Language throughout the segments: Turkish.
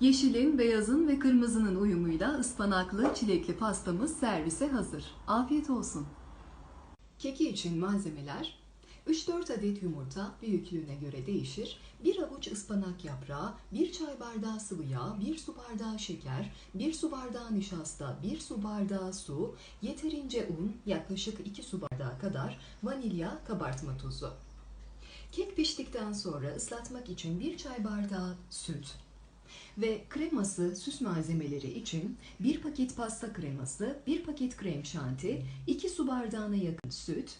Yeşilin, beyazın ve kırmızının uyumuyla ıspanaklı çilekli pastamız servise hazır. Afiyet olsun. Keki için malzemeler 3-4 adet yumurta büyüklüğüne göre değişir. 1 avuç ıspanak yaprağı, 1 çay bardağı sıvı yağ, 1 su bardağı şeker, 1 su bardağı nişasta, 1 su bardağı su, yeterince un, yaklaşık 2 su bardağı kadar vanilya, kabartma tozu. Kek piştikten sonra ıslatmak için 1 çay bardağı süt, ve kreması süs malzemeleri için 1 paket pasta kreması, 1 paket krem şanti, 2 su bardağına yakın süt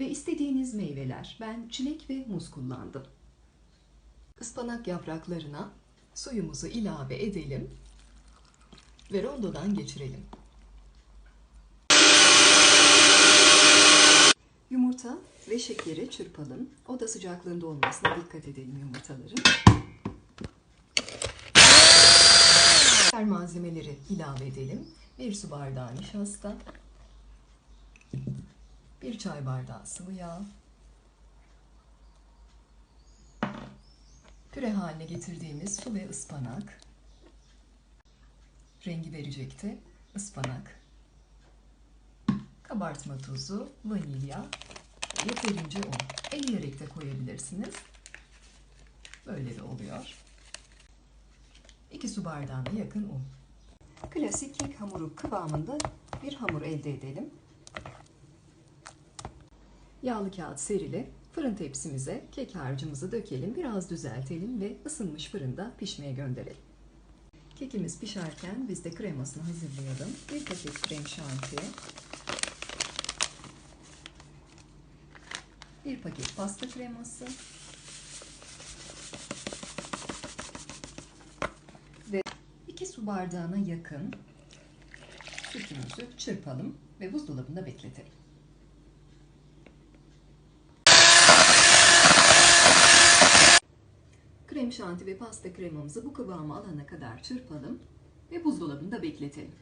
ve istediğiniz meyveler. Ben çilek ve muz kullandım. Ispanak yapraklarına suyumuzu ilave edelim ve rondodan geçirelim. Yumurta ve şekeri çırpalım. Oda sıcaklığında olmasına dikkat edelim yumurtaların. Diğer malzemeleri ilave edelim. 1 su bardağı nişasta, 1 çay bardağı sıvı yağ, püre haline getirdiğimiz su ve ıspanak, rengi verecekti ıspanak, kabartma tozu, vanilya, yeterince un. Eleyerek de koyabilirsiniz. Böyle de oluyor. 2 su bardağına yakın un. Klasik kek hamuru kıvamında bir hamur elde edelim. Yağlı kağıt serili fırın tepsimize kek harcımızı dökelim, biraz düzeltelim ve ısınmış fırında pişmeye gönderelim. Kekimiz pişerken biz de kremasını hazırlayalım. Bir paket krem şanti, bir paket pasta kreması, 2 su bardağına yakın sütümüzü çırpalım ve buzdolabında bekletelim. Krem şanti ve pasta kremamızı bu kıvama alana kadar çırpalım ve buzdolabında bekletelim.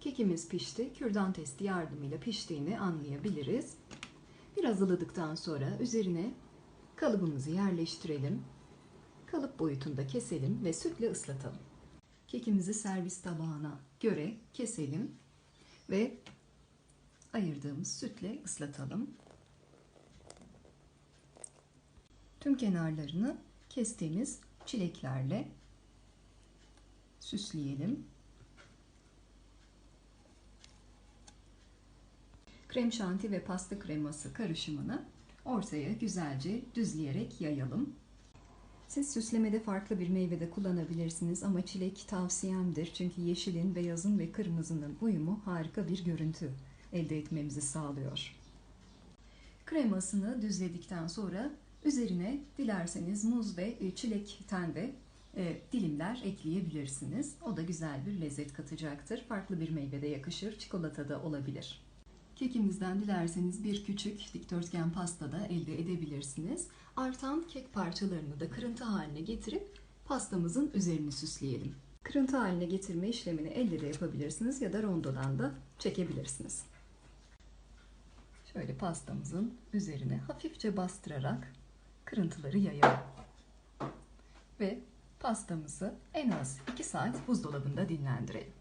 Kekimiz pişti. Kürdan testi yardımıyla piştiğini anlayabiliriz. Biraz ılıdıktan sonra üzerine kalıbımızı yerleştirelim. Kalıp boyutunda keselim ve sütle ıslatalım. Kekimizi servis tabağına göre keselim ve ayırdığımız sütle ıslatalım. Tüm kenarlarını kestiğimiz çileklerle süsleyelim. Krem şanti ve pasta kreması karışımını ortaya güzelce düzleyerek yayalım. Siz süslemede farklı bir meyve de kullanabilirsiniz ama çilek tavsiyemdir. Çünkü yeşilin, beyazın ve kırmızının uyumu harika bir görüntü elde etmemizi sağlıyor. Kremasını düzledikten sonra üzerine dilerseniz muz ve çilekten de e, dilimler ekleyebilirsiniz. O da güzel bir lezzet katacaktır. Farklı bir meyve de yakışır. Çikolata da olabilir. Kekimizden dilerseniz bir küçük dikdörtgen pasta da elde edebilirsiniz. Artan kek parçalarını da kırıntı haline getirip pastamızın üzerini süsleyelim. Kırıntı haline getirme işlemini elde de yapabilirsiniz ya da rondodan da çekebilirsiniz. Şöyle pastamızın üzerine hafifçe bastırarak kırıntıları yayalım. Ve pastamızı en az 2 saat buzdolabında dinlendirelim.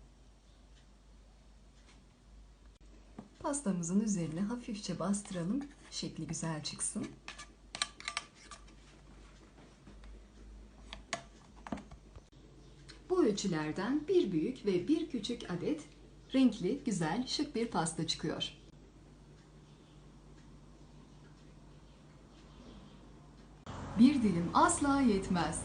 Pastamızın üzerine hafifçe bastıralım. Şekli güzel çıksın. Bu ölçülerden bir büyük ve bir küçük adet renkli, güzel, şık bir pasta çıkıyor. Bir dilim asla yetmez.